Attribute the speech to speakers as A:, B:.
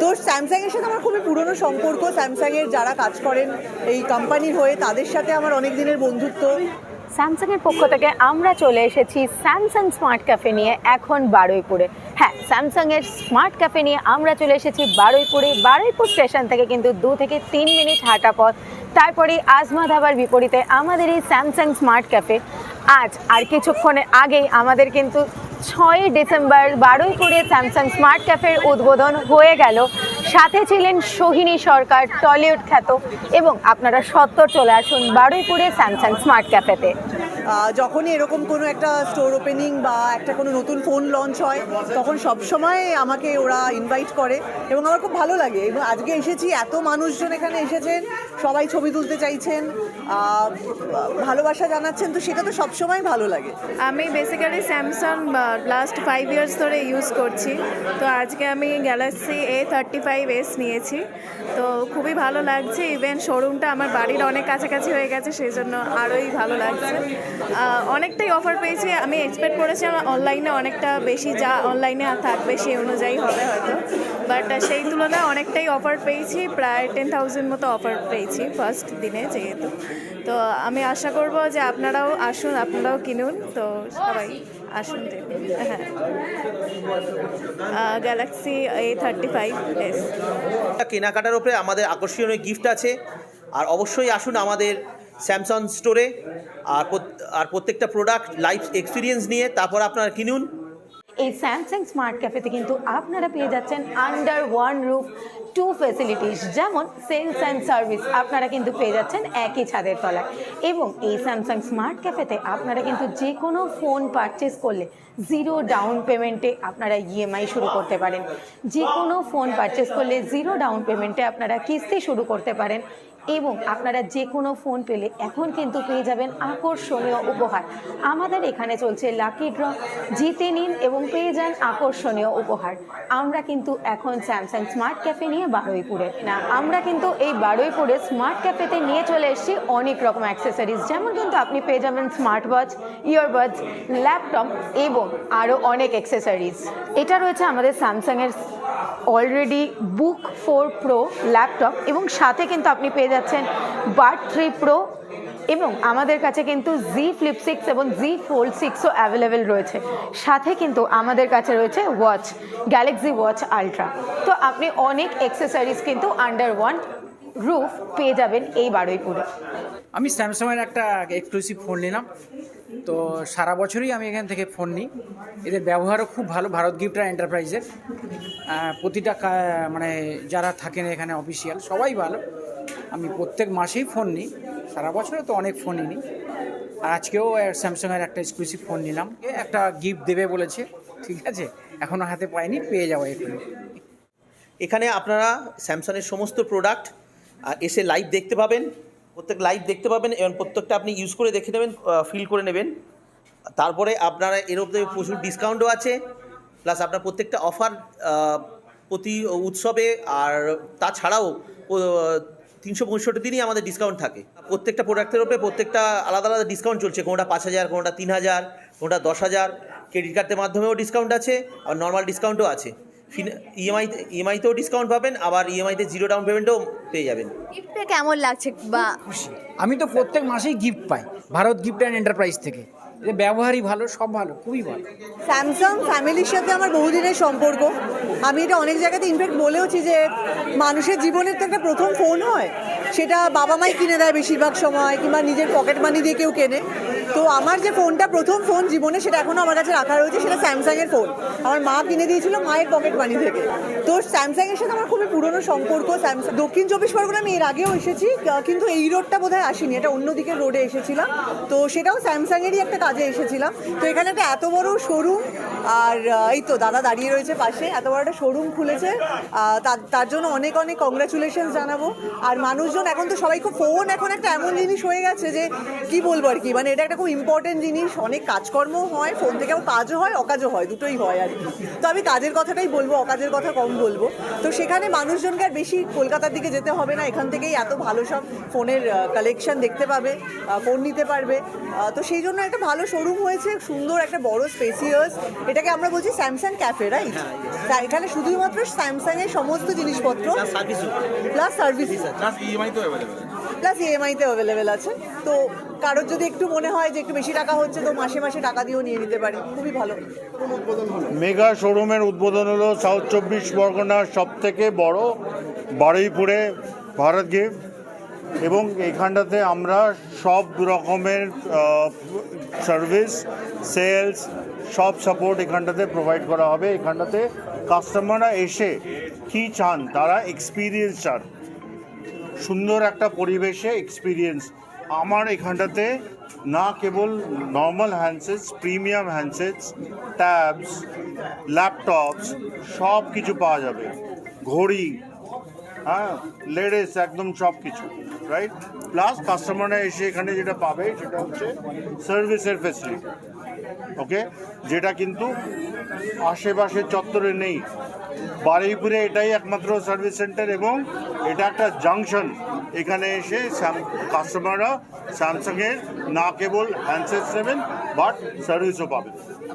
A: তো স্যামসাংয়ের সাথে আমার খুবই পুরনো সম্পর্ক। স্যামসাংয়ের যারা কাজ করেন এই কোম্পানির হয়ে, তাদের সাথে আমার অনেক দিনের বন্ধুত্ব।
B: স্যামসাংয়ের পক্ষ থেকে আমরা চলে এসেছি স্যামসাং স্মার্ট ক্যাফে নিয়ে এখন বারুইপুরে। হ্যাঁ স্যামসাংয়ের স্মার্ট ক্যাফে নিয়ে আমরা চলে এসেছি বারুইপুরে। বারুইপুর স্টেশন থেকে কিন্তু দু থেকে তিন মিনিট হাঁটা পথ। তারপরে আজমা ধাবার বিপরীতে আমাদের এই স্যামসাং স্মার্ট ক্যাফে। আজ আর কিছুক্ষণের আগেই আমাদের কিন্তু ছয়ই ডিসেম্বর বারোই বারুইপুরে স্যামসাং স্মার্ট ক্যাফের উদ্বোধন হয়ে গেল। সাথে ছিলেন সোহিনী সরকার, টলিউড খ্যাত এবং আপনারা সত্তর চলে আসুন বারুইপুরে স্যামসাং স্মার্ট ক্যাফেতে।
A: যখনই এরকম কোনো একটা স্টোর ওপেনিং বা একটা কোনো নতুন ফোন লঞ্চ হয়, তখন সব সময় আমাকে ওরা ইনভাইট করে এবং আমার খুব ভালো লাগে। এবং আজকে এসেছি, এত মানুষজন এখানে এসেছেন, সবাই ছবি তুলতে চাইছেন ভালোবাসা জানাচ্ছেন, তো সেটা তো সবসময় ভালো লাগে।
C: আমি basically Samsung last five years ধরে ইউজ করছি। তো আজকে আমি Galaxy A thirty five S নিয়েছি। তো খুবই ভালো লাগছে ইভেন শোরুমটা আমার বাড়ির অনেক কাছাকাছি হয়ে গেছে সেই জন্য আরোই ভালো লাগছে। অনেকটাই অফার পেয়েছি। আমি এক্সপেক্ট করেছিলাম অনলাইনে অনেকটা বেশি, যা অনলাইনে থাকবে সেই অনুযায়ী হবে হয়তো। বাট সেই তুলনায় অনেকটাই অফার পেয়েছি, প্রায় টেন থাউজেন্ড মতো অফার পেয়েছি ফার্স্ট দিনে যেহেতু। তো আমি আশা করব যে আপনারাও আসুন, আপনারাও কিনুন। তো সবাই আসুন হ্যাঁ। Galaxy A thirty five S
D: কেনাকাটার উপরে আমাদের আকর্ষণীয় গিফট আছে। আর অবশ্যই আসুন আমাদের স্যামসাং স্টোরে আর আর প্রত্যেকটা প্রোডাক্ট লাইফ এক্সপিরিয়েন্স নিয়ে তারপর আপনারা কিনুন।
B: এই স্যামসাং স্মার্ট ক্যাফেতে কিন্তু আপনারা পেয়ে যাচ্ছেন under one roof two facilities যেমন সেলস অ্যান্ড সার্ভিস আপনারা কিন্তু পেয়ে যাচ্ছেন একই ছাদের তলায়। এবং এই স্যামসাং স্মার্ট ক্যাফেতে আপনারা কিন্তু যে কোনো ফোন পারচেস করলে জিরো ডাউন পেমেন্টে আপনারা ইএমআই শুরু করতে পারেন। যে কোনো ফোন পারচেস করলে জিরো ডাউন পেমেন্টে আপনারা কিস্তি শুরু করতে পারেন। এবং আপনারা যে কোনো ফোন পেলে এখন কিন্তু পেয়ে যাবেন আকর্ষণীয় উপহার। আমাদের এখানে চলছে লাকি ড্র জিতে নিন এবং পেয়ে যান আকর্ষণীয় উপহার। আমরা কিন্তু এখন স্যামসাং স্মার্ট ক্যাফে নিয়ে বারুইপুরে। না, আমরা কিন্তু এই বারুইপুরে স্মার্ট ক্যাফেতে নিয়ে চলে এসেছি অনেক রকম অ্যাক্সেসরিজ যেমন কিন্তু আপনি পেয়ে যাবেন স্মার্ট ওয়াচ ইয়ারবাডস ল্যাপটপ এবং আরও অনেক অ্যাক্সেসরিজ এটা রয়েছে আমাদের স্যামসাংয়ের already Book four Pro laptop এবং সাথে কিন্তু আপনি পেয়ে যাচ্ছেন বার্ড থ্রি প্রো এবং আমাদের কাছে কিন্তু জি ফ্লিপ সিক্স এবং জি ফোল্ড সিক্সও অ্যাভেলেবেল রয়েছে। সাথে কিন্তু আমাদের কাছে রয়েছে ওয়াচ গ্যালাক্সি ওয়াচ আলট্রা তো আপনি অনেক এক্সেসরিজ কিন্তু আন্ডার ওয়ান রুফ পেয়ে যাবেন এই বারুইপুরে।
E: আমি স্যামসাংয়ের একটা এক্সক্লুসিভ ফোন নিলাম। তো সারা বছরই আমি এখান থেকে ফোন নিই। এদের ব্যবহারও খুব ভালো, ভারত গিফট আর এন্টারপ্রাইজের। প্রতিটা মানে যারা থাকেন এখানে অফিসিয়াল, সবাই ভালো। আমি প্রত্যেক মাসেই ফোন নিই। সারা বছরে তো অনেক ফোনই নিই। আর আজকেও স্যামসাংয়ের একটা এক্সক্লুসিভ ফোন নিলাম। একটা গিফট দেবে বলেছে, ঠিক আছে? এখনও হাতে পাইনি, পেয়ে যাব এখানে
D: এখানে আপনারা স্যামসাংয়ের সমস্ত প্রোডাক্ট এসে লাইভ দেখতে পাবেন। প্রত্যেক লাইভ দেখতে পাবেন এবং প্রত্যেকটা আপনি ইউজ করে দেখে নেবেন ফিল করে নেবেন। তারপরে আপনারা এর মধ্যে প্রচুর ডিসকাউন্টও আছে প্লাস আপনার প্রত্যেকটা অফার প্রতি উৎসবে আর তাছাড়াও তিনশো পঁয়ষট্টি দিনই আমাদের ডিসকাউন্ট থাকে। প্রত্যেকটা প্রোডাক্টের উপরে প্রত্যেকটা আলাদা আলাদা ডিসকাউন্ট চলছে। কোনোটা পাঁচ হাজার, কোনোটা তিন হাজার, কোনোটা দশ হাজার। ক্রেডিট কার্ডের মাধ্যমেও ডিসকাউন্ট আছে, আর নর্মাল ডিসকাউন্টও আছে। ইএমআই ইএমআইতেও ডিসকাউন্ট পাবেন আবার ইএমআইতে জিরো ডাউন পেমেন্টও পেয়ে যাবেন।
F: গিফটটা কেমন লাগছে বা
E: খুশি। আমি তো প্রত্যেক মাসেই গিফট পাই ভারত গিফট অ্যান্ড এন্টারপ্রাইজ থেকে। এদের ব্যবহারই ভালো সব ভালো খুবই ভালো।
A: স্যামসাং ফ্যামিলির সাথে আমার বহুদিনের সম্পর্ক। আমি এটা অনেক জায়গাতে ইনফ্যাক্ট বলেওছি যে মানুষের জীবনের তো একটা প্রথম ফোন হয়। সেটা বাবা মাই কিনে দেয় বেশিরভাগ সময় কিংবা নিজের পকেট মানি দিয়ে কেউ কেনে। তো আমার যে ফোনটা প্রথম ফোন জীবনে সেটা এখনও আমার কাছে রাখা রয়েছে, সেটা স্যামসাংয়ের ফোন। আমার মা কিনে দিয়েছিল মায়ের পকেট মানি থেকে। তো স্যামসাংয়ের সাথে আমার খুবই পুরনো সম্পর্ক। স্যামসাং দক্ষিণ চব্বিশ পরগনা আমি এর আগেও এসেছি কিন্তু এই রোডটা বোধহয় আসিনি। এটা অন্যদিকে রোডে এসেছিলাম। তো সেটাও স্যামসাংয়েরই একটা কাজে এসেছিলাম। তো এখানে একটা এত বড় শোরুম আর এই তো দাদা দাঁড়িয়ে রয়েছে পাশে, এত বড় একটা শোরুম খুলেছে। তার- জন্য অনেক অনেক কংগ্রাচুলেশন জানাব। আর মানুষজন এখন তো সবাই খুব ফোন এখন একটা এমন জিনিস হয়ে গেছে যে, কি বলব আর কি? মানে এটা একটা খুব ইম্পর্টেন্ট জিনিস। অনেক কাজকর্ম হয় ফোন থেকে আবার কাজও হয়, অকাজও হয়, দুটোই হয় আর কি। তো আমি কাজের কথাটাই বলব, অকাজের কথা কম বলব। তো সেখানে মানুষজনকে আর বেশি কলকাতার দিকে যেতে হবে না। এখান থেকেই এত ভালো সব ফোনের কালেকশন দেখতে পাবে ফোন নিতে পারবে। তো সেই জন্য একটা ভালো শোরুম হয়েছে, সুন্দর একটা বড় স্পেসিয়াস এটাকে আমরা বলছি স্যামসাং ক্যাফে রাইট এখানে শুধুমাত্র স্যামসাং এর সমস্ত জিনিসপত্র
D: service
A: plus service
G: plus EMI তো অ্যাভেলেবেল
A: প্লাস ইএমআইতে অ্যাভেলেবেল আছে। তো কারোর যদি একটু মনে হয় যে একটু বেশি টাকা হচ্ছে তো মাসে মাসে টাকা দিয়েও নিয়ে নিতে পারি। খুবই ভালো।
H: মেগা শোরুমের উদ্বোধন হলো সাউথ চব্বিশ পরগনার সব থেকে বড় বারুইপুরে ভারত গিফট এবং এইখানটাতে আমরা সব রকমের সার্ভিস সেলস সব সাপোর্ট এখানটাতে প্রোভাইড করা হবে। এখানটাতে কাস্টমাররা এসে কি চান, তারা এক্সপিরিয়েন্স চান। সুন্দর একটা পরিবেশে এক্সপিরিয়েন্স আমার এখানটাতে না কেবল normal handsets premium handsets tabs laptops সব কিছু পাওয়া যাবে। ঘড়ি হ্যাঁ লেডিস একদম সব কিছু রাইট প্লাস কাস্টমাররা এসে এখানে যেটা পাবে সেটা হচ্ছে সার্ভিসের ফেসিলিটি ওকে যেটা কিন্তু আশেপাশের চত্বরে নেই। বারুইপুরে এটাই একমাত্র সার্ভিস সেন্টার এবং এটা একটা জাংশন এখানে এসে কাস্টমাররা স্যামসাংয়ের না কেবল হ্যান্ডসেটস নেবেন বাট সার্ভিসও পাবেন।